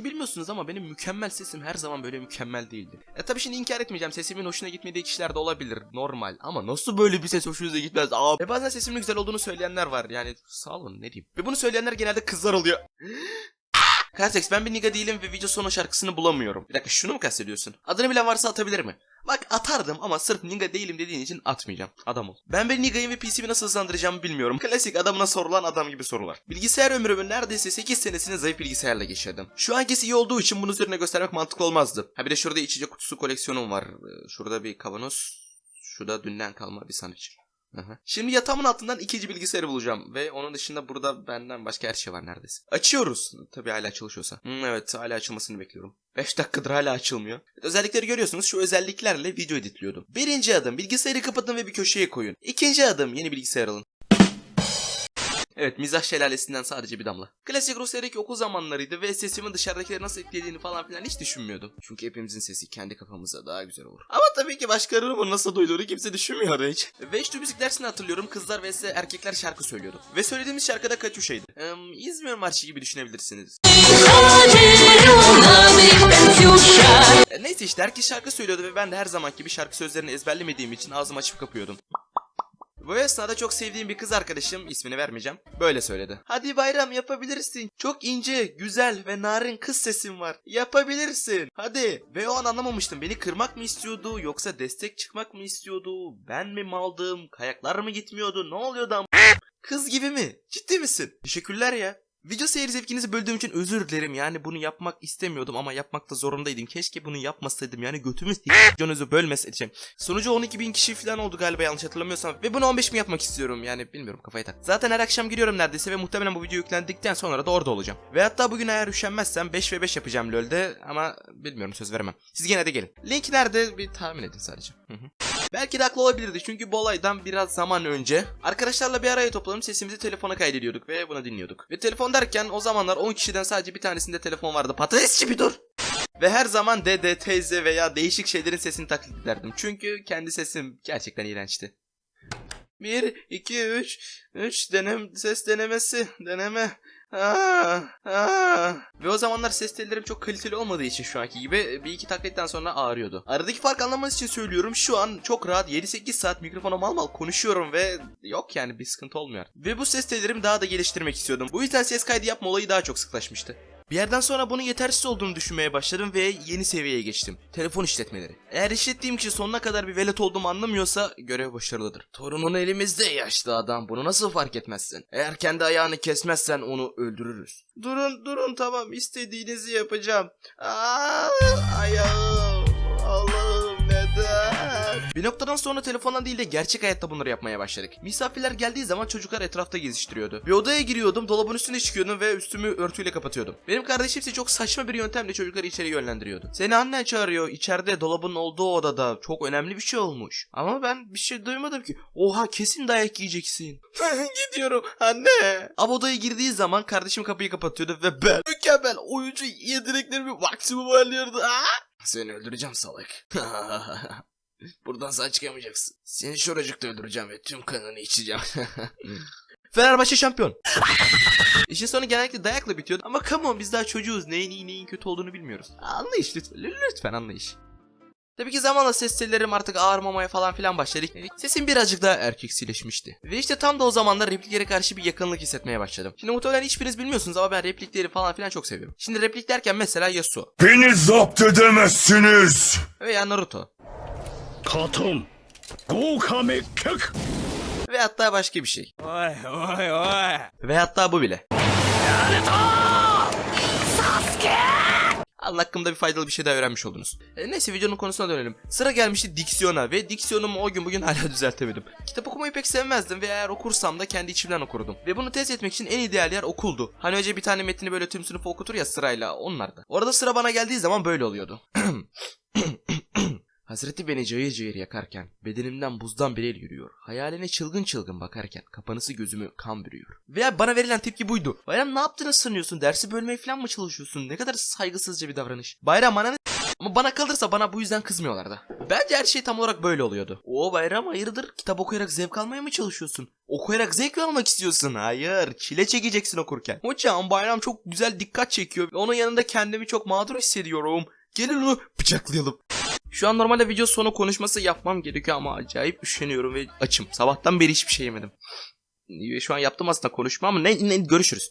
Belki bilmiyorsunuz ama benim mükemmel sesim her zaman böyle mükemmel değildi. E tabi şimdi inkar etmeyeceğim sesimin hoşuna gitmediği kişiler de olabilir normal ama nasıl böyle bir ses hoşunuza gitmez abi. E bazen sesimin güzel olduğunu söyleyenler var yani sağ olun ne diyeyim. Ve bunu söyleyenler genelde kızlar oluyor. Kartex ben bir niga değilim ve video sonu şarkısını bulamıyorum. Bir dakika şunu mu kastediyorsun? Adını bilen varsa atabilir mi? Bak atardım ama sırf niga değilim dediğin için atmayacağım. Adam ol. Ben bir nigayım ve PC'mi nasıl hızlandıracağımı bilmiyorum. Klasik adamına sorulan adam gibi sorular. Bilgisayar ömrümün neredeyse 8 senesini zayıf bilgisayarla geçirdim. Şu ankisi iyi olduğu için bunu üzerine göstermek mantıklı olmazdı. Ha bir de şurada içecek kutusu koleksiyonum var. Ee, Şurada bir kavanoz. Şurada dünden kalma bir sanatçı. Şimdi yatağımın altından ikinci bilgisayarı bulacağım ve onun dışında burada benden başka her şey var neredeyse. Açıyoruz. Tabii hala çalışıyorsa. Hmm, evet hala açılmasını bekliyorum. 5 dakikadır hala açılmıyor. Özellikleri görüyorsunuz şu özelliklerle video editliyordum. Birinci adım bilgisayarı kapatın ve bir köşeye koyun. İkinci adım yeni bilgisayar alın. Evet mizah şelalesinden sadece bir damla. Klasik Rusya'daki okul zamanlarıydı ve sesimin dışarıdakileri nasıl etkilediğini falan filan hiç düşünmüyordum. Çünkü hepimizin sesi kendi kafamıza daha güzel olur. Ama tabii ki başkalarının bunu nasıl duyduğunu kimse düşünmüyordu hiç. Ve işte müzik dersini hatırlıyorum kızlar vs erkekler şarkı söylüyordu. Ve söylediğimiz şarkı da Katyuşa'ydı. Ee, İzmir Marşı gibi düşünebilirsiniz. E, Neyse işte herkes şarkı söylüyordu ve ben de her zamanki gibi şarkı sözlerini ezberlemediğim için ağzımı açıp kapıyordum. Bu esnada çok sevdiğim bir kız arkadaşım, ismini vermeyeceğim, böyle söyledi. Hadi bayram yapabilirsin. Çok ince, güzel ve narin kız sesin var. Yapabilirsin. Hadi. Ve o an anlamamıştım. Beni kırmak mı istiyordu yoksa destek çıkmak mı istiyordu? Ben mi maldım? Kayaklar mı gitmiyordu? Ne oluyordu am- Kız gibi mi? Ciddi misin? Teşekkürler ya. Video seyir zevkinizi böldüğüm için özür dilerim. Yani bunu yapmak istemiyordum ama yapmakta zorundaydım. Keşke bunu yapmasaydım. Yani götümü videonuzu bölmeseydim. Sonucu 12 bin kişi falan oldu galiba yanlış hatırlamıyorsam. Ve bunu 15 mi yapmak istiyorum. Yani bilmiyorum kafayı tak. Zaten her akşam giriyorum neredeyse ve muhtemelen bu video yüklendikten sonra da orada olacağım. Ve hatta bugün eğer üşenmezsem 5 ve 5 yapacağım LoL'de ama bilmiyorum söz veremem. Siz gene de gelin. Link nerede bir tahmin edin sadece. Hı hı. Belki de haklı olabilirdi çünkü bu olaydan biraz zaman önce arkadaşlarla bir araya toplanıp sesimizi telefona kaydediyorduk ve bunu dinliyorduk. Ve telefon derken o zamanlar 10 kişiden sadece bir tanesinde telefon vardı. Patatesçi bir dur. Ve her zaman dede, teyze veya değişik şeylerin sesini taklit ederdim. Çünkü kendi sesim gerçekten iğrençti. 1, 2, 3, 3 denem, ses denemesi, deneme. Aa, aa. Ve o zamanlar ses tellerim çok kaliteli olmadığı için şu anki gibi bir iki taklitten sonra ağrıyordu. Aradaki fark anlamanız için söylüyorum şu an çok rahat 7-8 saat mikrofona mal mal konuşuyorum ve yok yani bir sıkıntı olmuyor. Ve bu ses tellerimi daha da geliştirmek istiyordum. Bu yüzden ses kaydı yapma olayı daha çok sıklaşmıştı. Bir yerden sonra bunun yetersiz olduğunu düşünmeye başladım ve yeni seviyeye geçtim. Telefon işletmeleri. Eğer işlettiğim kişi sonuna kadar bir velet olduğumu anlamıyorsa görev başarılıdır. Torunun elimizde yaşlı adam bunu nasıl fark etmezsin? Eğer kendi ayağını kesmezsen onu öldürürüz. Durun durun tamam istediğinizi yapacağım. Aa, ayağım? Bir noktadan sonra telefondan değil de gerçek hayatta bunları yapmaya başladık. Misafirler geldiği zaman çocuklar etrafta geziştiriyordu. Bir odaya giriyordum, dolabın üstüne çıkıyordum ve üstümü örtüyle kapatıyordum. Benim kardeşim ise çok saçma bir yöntemle çocukları içeri yönlendiriyordu. Seni annen çağırıyor, içeride dolabın olduğu odada. Çok önemli bir şey olmuş. Ama ben bir şey duymadım ki. Oha kesin dayak yiyeceksin. Gidiyorum anne. Abi odaya girdiği zaman kardeşim kapıyı kapatıyordu ve ben mükemmel oyuncu yeteneklerimi maksimum ayarlıyordu. Seni öldüreceğim salak. Buradan sağ çıkamayacaksın. Seni şuracıkta öldüreceğim ve tüm kanını içeceğim. Fenerbahçe şampiyon. İşin sonu genellikle dayakla bitiyordu ama come on biz daha çocuğuz. Neyin iyi neyin kötü olduğunu bilmiyoruz. Anlayış lütfen. Lütfen anlayış. Tabii ki zamanla ses tellerim artık ağırmamaya falan filan başladı. Sesim birazcık daha erkeksileşmişti. Ve işte tam da o zamanlar repliklere karşı bir yakınlık hissetmeye başladım. Şimdi muhtemelen hiçbiriniz bilmiyorsunuz ama ben replikleri falan filan çok seviyorum. Şimdi replik derken mesela Yasuo Beni zapt edemezsiniz. veya Naruto Katım. Gokame kök. Ve hatta başka bir şey. Oy oy oy. Ve hatta bu bile. Allah hakkında bir faydalı bir şey daha öğrenmiş oldunuz. E, neyse videonun konusuna dönelim. Sıra gelmişti diksiyona ve diksiyonumu o gün bugün hala düzeltemedim. Kitap okumayı pek sevmezdim ve eğer okursam da kendi içimden okurdum. Ve bunu test etmek için en ideal yer okuldu. Hani önce bir tane metni böyle tüm sınıfı okutur ya sırayla onlarda. Orada sıra bana geldiği zaman böyle oluyordu. Hazreti beni cayır cayır yakarken, bedenimden buzdan bir el yürüyor. Hayaline çılgın çılgın bakarken, kapanısı gözümü kan bürüyor. Veya bana verilen tepki buydu. Bayram ne yaptığını sanıyorsun? Dersi bölmeye falan mı çalışıyorsun? Ne kadar saygısızca bir davranış. Bayram ananı Ama bana kalırsa bana bu yüzden kızmıyorlardı. Bence her şey tam olarak böyle oluyordu. O bayram hayırdır? Kitap okuyarak zevk almaya mı çalışıyorsun? Okuyarak zevk almak istiyorsun? Hayır. Çile çekeceksin okurken. Hocam bayram çok güzel dikkat çekiyor. Onun yanında kendimi çok mağdur hissediyorum. Gelin onu bıçaklayalım. Şu an normalde video sonu konuşması yapmam gerekiyor ama acayip üşeniyorum ve açım. Sabahtan beri hiçbir şey yemedim. Şu an yaptım aslında konuşma ama ne, ne görüşürüz.